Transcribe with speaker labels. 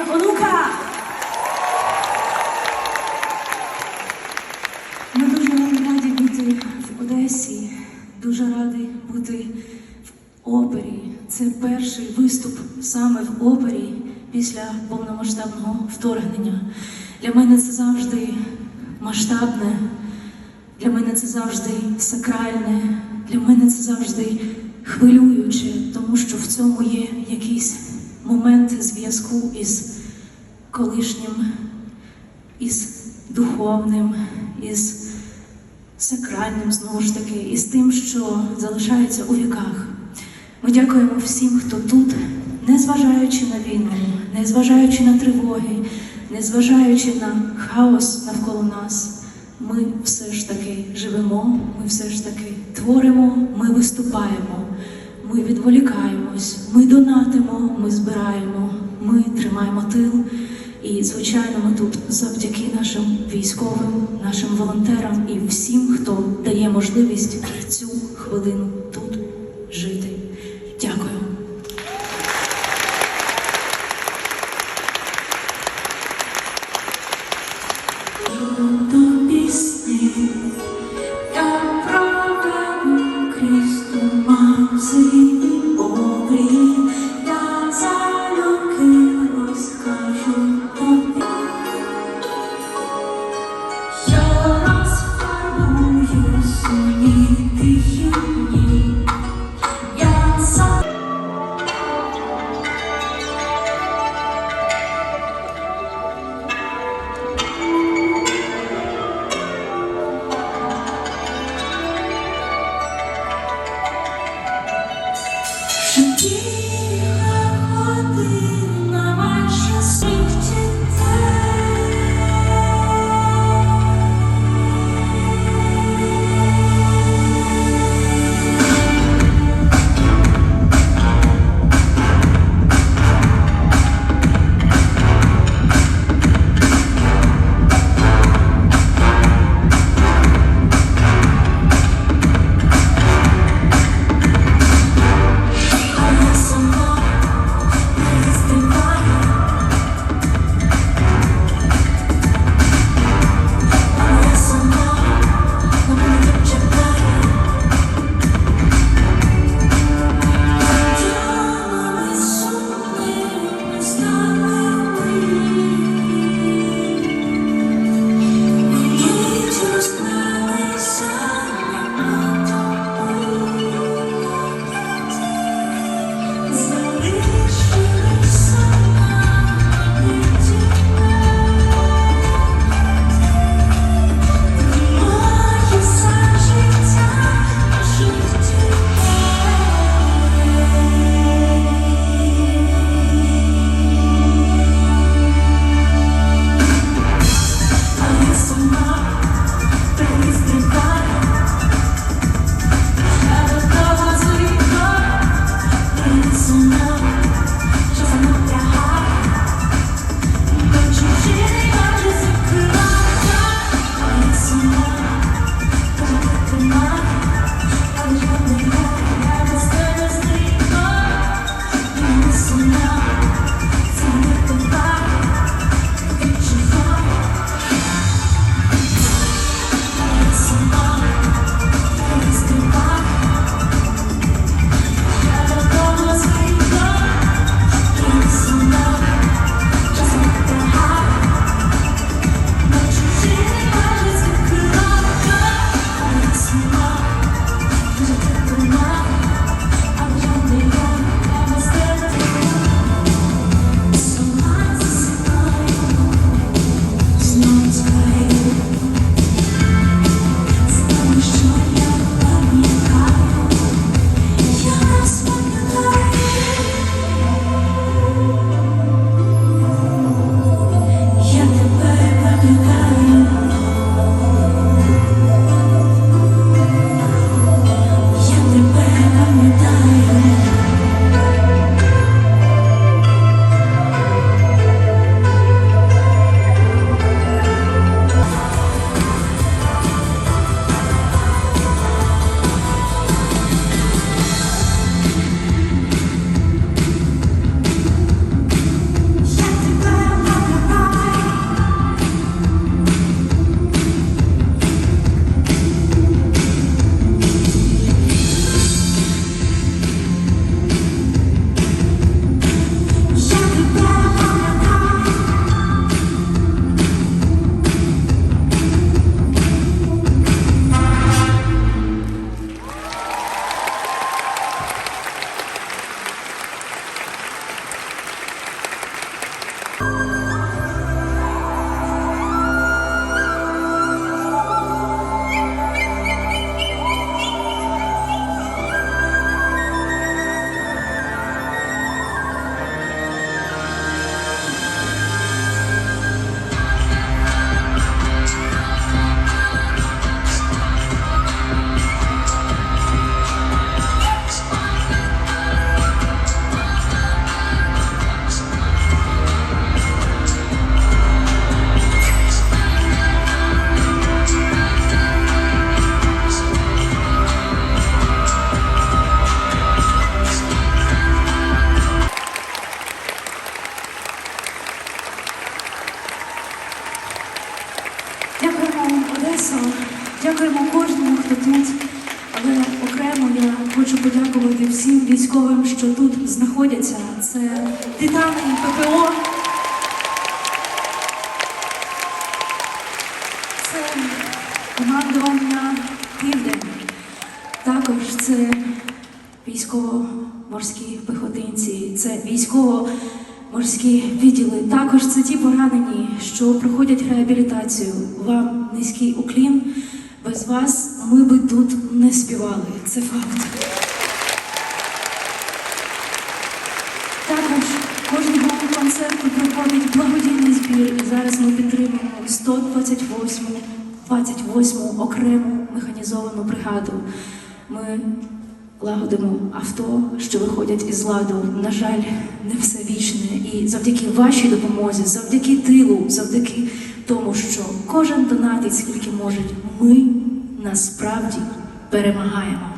Speaker 1: онука. Ми дуже раді бути в Одесі, дуже раді бути в опері. Це перший виступ саме в опері після повномасштабного вторгнення. Для мене це завжди масштабне, для мене це завжди сакральне, для мене це завжди хвилююче, тому що в цьому є якийсь момент зв'язку із колишнім, із духовним, із сакральним, знову ж таки, і з тим, що залишається у віках. Ми дякуємо всім, хто тут, незважаючи на війну, незважаючи на тривоги, незважаючи на хаос навколо нас. Ми все ж таки живемо, ми все ж таки творимо, ми виступаємо, ми відволікаємось, ми донатимо, ми збираємо, ми тримаємо тил. І, звичайно, ми тут завдяки нашим військовим, нашим волонтерам і всім, хто дає можливість цю хвилину music. Yeah. Донбасу. Дякуємо кожному, хто тут. Але окремо я хочу подякувати всім військовим, що тут знаходяться. Це Титани ППО. Це командування Південь. Також це військово-морські пехотинці, це військово-морські відділи. Також це ті поранені, що проходять реабілітацію. Вам низький уклін. Без вас ми би тут не співали. Це факт. Також кожного концерту проходить благодійний збір. І зараз ми підтримуємо 128 28 окрему механізовану бригаду. Ми лагодимо авто, що виходять із ладу. На жаль, не все вічне. І завдяки вашій допомозі, завдяки тилу, завдяки тому, що кожен донатить скільки може, ми насправді перемагаємо.